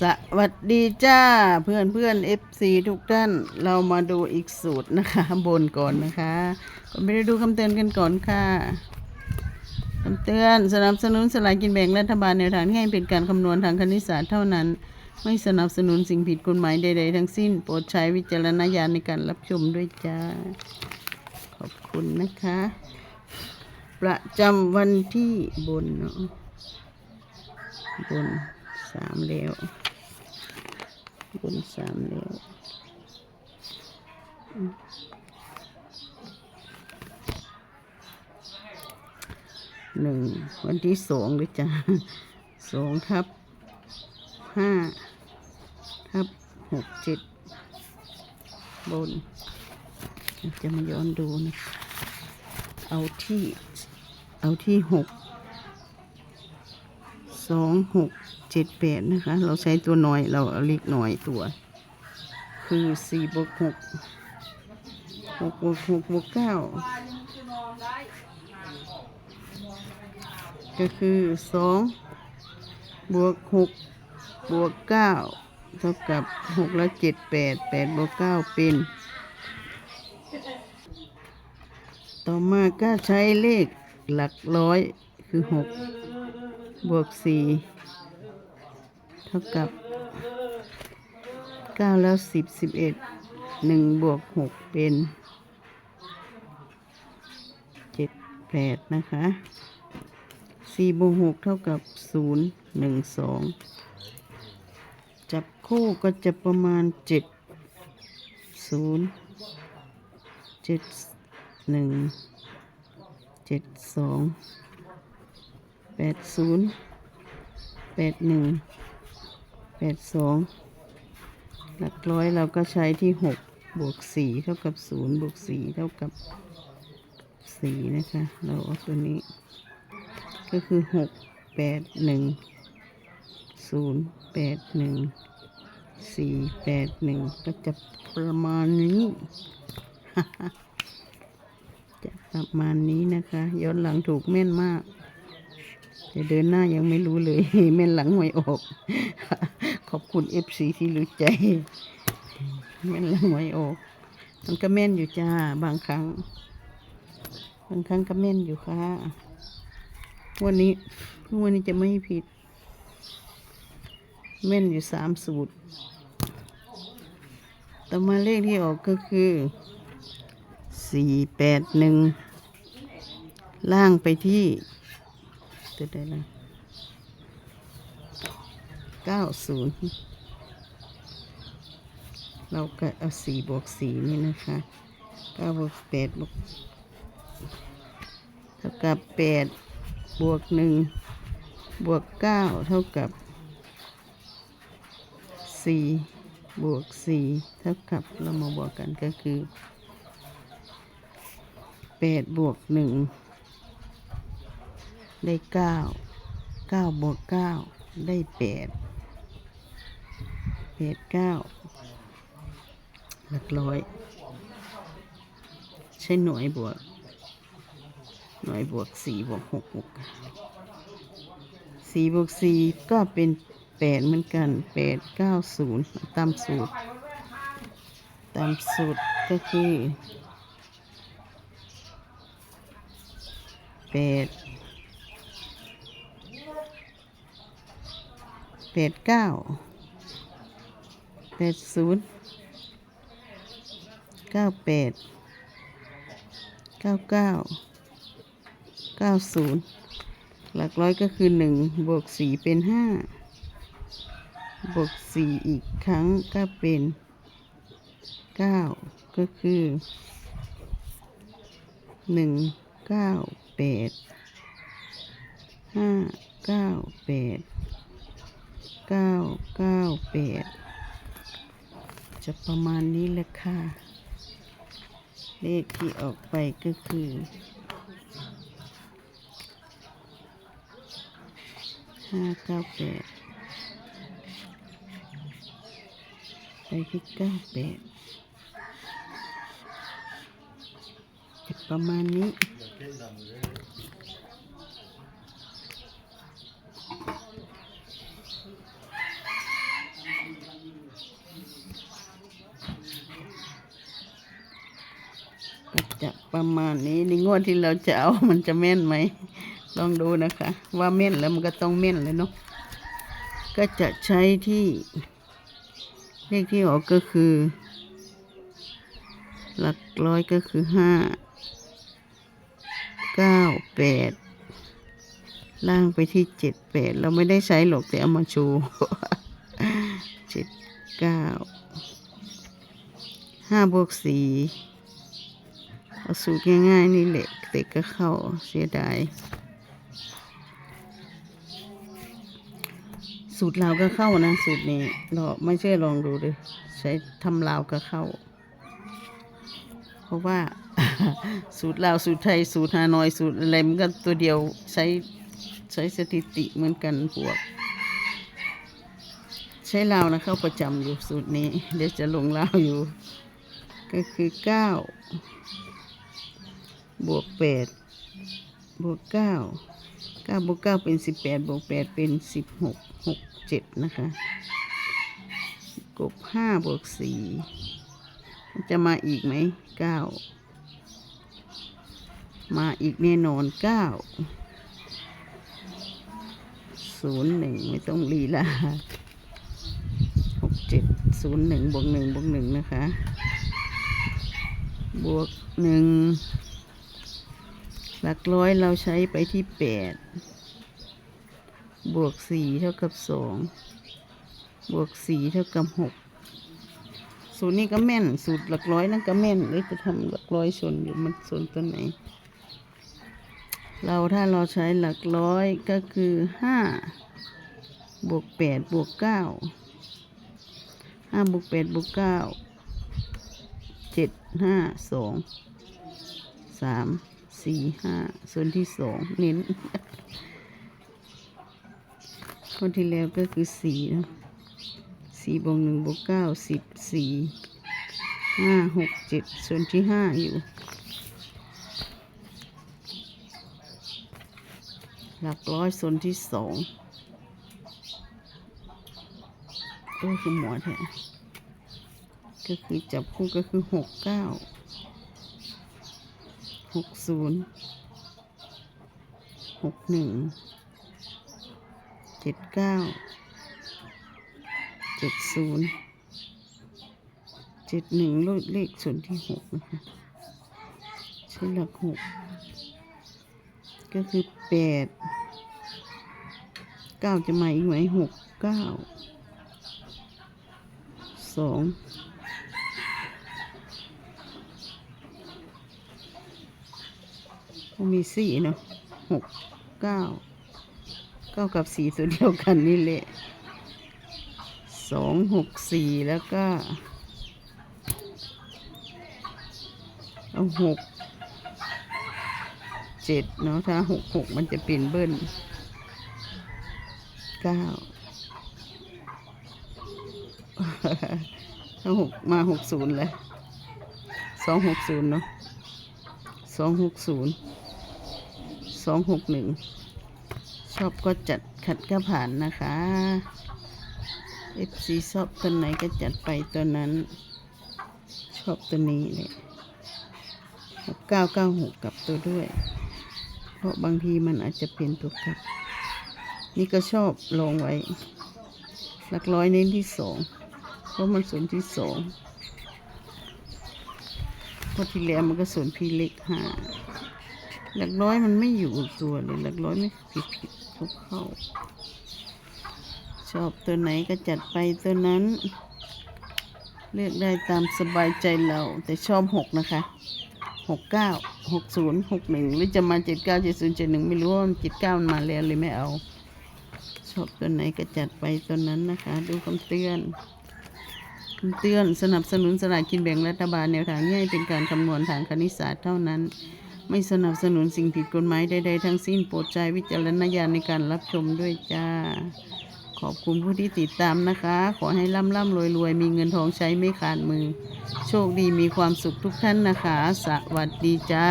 สวัสดีจ้าเพื่อนเพื่อนเอฟซีทุกท่าน เรามาดูอีกสูตรนะคะบนก่อนนะคะก็ไม่ได้ดูคำเตือนกันก่อนค่ะคำเตือนสนับสนุนสลากกินแบ่งรัฐบาลแนทางที่ให้เป็นการคำนวณทางคณิตศาสตร์เท่านั้น ไม่สนับสนุนสิ่งผิดกฎหมายใด ๆ ทั้งสิ้น โปรดใช้วิจารณญาณในการรับชมด้วยจ้า ขอบคุณนะคะ ประจำวันที่บนเนาะบนสามแล้ว บนสามแล้วหนึ่งวันที่สองเลยจ้ะสองทับห้าทับหกเจ็ดบน จะมาย้อนดูนะ เอาที่ เอาที่หกสองหก เจ็ดแปดนะคะ เราใช้ตัวหน่อยเราเอาเล็กหน่อยตัว คือสี่บวกหกหกบวกหกบวกเก้าก็คือสองบวกหกบวกเก้าเท่ากับหกแล้วเจ็ดแปดแปดบวกเก้าเป็น ต่อมาก็ใช้เลขหลักร้อยคือหกบวกสี่ เท่ากับเก้าแล้วสิบสิบเอ็ดหนึ่งบวกหกเป็นเจ็ดแปดนะคะสี่บวกหกเท่ากับศูนย์หนึ่งสองจับคู่ก็จะประมาณเจ็ดศูนย์เจ็ดหนึ่งเจ็ดสองแปดศูนย์แปดหนึ่ง แปดสองหลักร้อยเราก็ใช้ที่หกบวกสี่เท่ากับศูนย์บวกสี่เท่ากับสี่นะคะ เราเอาตัวนี้ ก็คือหกแปดหนึ่งศูนย์แปดหนึ่งสี่แปดหนึ่งก็จะประมาณนี้จะประมาณนี้นะคะ ย้อนหลังถูกแม่นมากแต่เดินหน้ายังไม่รู้เลย แม่นหลังหวยออก ขอบคุณเอฟซีที่รู้ใจแม่นหลังหวยออกมันก็แม่นอยู่จ้า บางครั้ง บางครั้งก็แม่นอยู่ค่ะวันนี้วันนี้จะไม่ผิด แม่นอยู่สามสูตร ต่อมาเลขที่ออกก็คือสี่แปดหนึ่งล่างไปที่ตัวใดละ เก้าศูนย์เราก็เอาสี่บวกสี่นี่นะคะเก้าบวกแปดบวกเท่ากับแปดบวกหนึ่งบวกเก้าเท่ากับสี่บวกสี่เท่ากับเรามาบวกกันก็คือแปดบวกหนึ่งได้เก้าเก้าบวกเก้าได้แปด แปดเก้าหลักร้อย ใช้หน่วยบวก หน่วยบวกสี่บวกหกบวกสี่บวกสี่ก็เป็นแปดเหมือนกันแปดเก้าศูนย์ตามสูตร ตามสูตรก็คือแปดแปดเก้า แปดศูนย์เก้าแปดเก้าเก้าเก้าศูนย์หลักร้อยก็คือหนึ่งบวกสี่เป็นห้าบวกสี่อีกครั้งก็เป็นเก้าก็คือหนึ่งเก้าแปดห้าเก้าแปดเก้าเก้าแปด จะประมาณนี้แหละค่ะ เลขที่ออกไปก็คือห้าเก้าแปดไปที่เก้าแปดจะประมาณนี้ เจะ ประมาณนี้ในงวดที่เราจะเอามันจะแม่นไหมลองดูนะคะ ว่าแม่นแล้วมันก็ต้องแม่นเลยเนาะก็จะใช้ที่ เลขที่ออกก็คือ หลักร้อยก็คือห้าเก้าแปดล่างไปที่เจ็ดแปดเราไม่ได้ใช้หรอกแต่เอามาชว์เจ็ดเก้าห้าบวกสี่ เอาสูตรง่ายๆนี่แหละแต่ก็เข้าเสียดายสูตรลาวก็เข้านะ สูตรนี้เราไม่เชื่อลองดูดิใช้ทำลาวก็เข้า เพราะว่า สูตรลาวสูตรไทยสูตรฮานอยสูตรอะไรมันก็ตัวเดียวใช้ใช้สถิติเหมือนกันพวก ใช้ลาวนะเข้าประจำอยู่สูตรนี้ เดี๋ยวจะลงลาวอยู่ ก็คือเก้า บวกแปดบวกเก้าเก้าบวกเก้าเป็นสิบแปดบวกแปดเป็นสิบหกหกเจ็ดนะคะ กบห้าบวกสี่จะมาอีกไหมเก้ามาอีกแน่นอนเก้าศูนย์หนึ่งไม่ต้องลีลาหกเจ็ดศูนย์หนึ่งบวกหนึ่งบวกหนึ่งนะคะ บวกหนึ่ง หลักร้อยเราใช้ไปที่แปดบวกสี่เท่ากับสองบวกสี่เท่ากับหกสูตรนี้ก็แม่น สูตรหลักร้อยนั่นก็แม่นหรือจะทำหลักร้อยส่วนอยู่มันส่วนตัวไหน เราถ้าเราใช้หลักร้อยก็คือห้าบวกแปดบวกเก้าห้าบวกแปดบวกเก้าเจ็ดห้าสองสาม สี่ห้าส่วนที่สองเน้นคนที่แล้วก็คือสี่นะสี่บวกหนึ่งบวกเก้าสิบสี่ห้าหกเจ็ดส่วนที่ห้าอยู่ หลักร้อยส่วนที่สองโอ้ยคือหมวดแท้ก็คือจับคู่ก็คือหกเก้า หกศูนย์หกหนึ่งเจ็ดเก้าเจ็ดศูนย์เจ็ดหนึ่งลเลขส่วนที่หกนะคะใช้หลักหกก็คือแปดเก้าจะมาอีกไหมหกเก้าสอง มีสี่เนาะหกเก้าเก้ากับสี่ตัวเดียวกันนี่แหละสองหกสี่แล้วก็ เอาหกเจ็ดเนาะถ้าหกหกมันจะเป็นเบิ้ลเก้าถ้าหกมาหกศูนย์เลยสองหกศูนย์เนาะสองหกศูนย์ สองหกหนึ่งชอบก็จัดขัดก็ผ่านนะคะ FC ชอบตัวไหนก็จัดไปตัวนั้น ชอบตัวนี้เลยหกเก้าเก้าหกกับตัวด้วย เพราะบางทีมันอาจจะเป็นตัวกลับ นี่ก็ชอบลงไว้ หลักร้อยเน้นที่สองเพราะมันส่วนที่สองเพราะที่แล้วมันก็ส่วนพี่เล็กห้า หลักร้อยมันไม่อยู่ตัวเลยหลักร้อยไม่ผิดผิดเข้าเข้า ชอบตัวไหนก็จัดไปตัวนั้น เลือกได้ตามสบายใจเรา แต่ชอบหกนะคะหกเก้าหกศูนย์หกหนึ่งหรือจะมาเจ็ดเก้าเจ็ดศูนย์เจ็ดหนึ่งไม่รู้ว่าเจ็ดเก้ามันมาแล้วเลยไม่เอา ชอบตัวไหนก็จัดไปตัวนั้นนะคะ ดูคำเตือนคำเตือนสนับสนุนสลากกินแบ่งรัฐบาลแนวทางนี้ให้เป็นการคำนวณทางคณิตศาสตร์เท่านั้น ไม่สนับสนุนสิ่งผิดกฎหมายใด ๆ ทั้งสิ้นโปรดใช้วิจารณญาณในการรับชมด้วยจ้า ขอบคุณผู้ที่ติดตามนะคะ ขอให้ร่ำร่ำรวยรวยมีเงินทองใช้ไม่ขาดมือ โชคดีมีความสุขทุกท่านนะคะ สวัสดีจ้า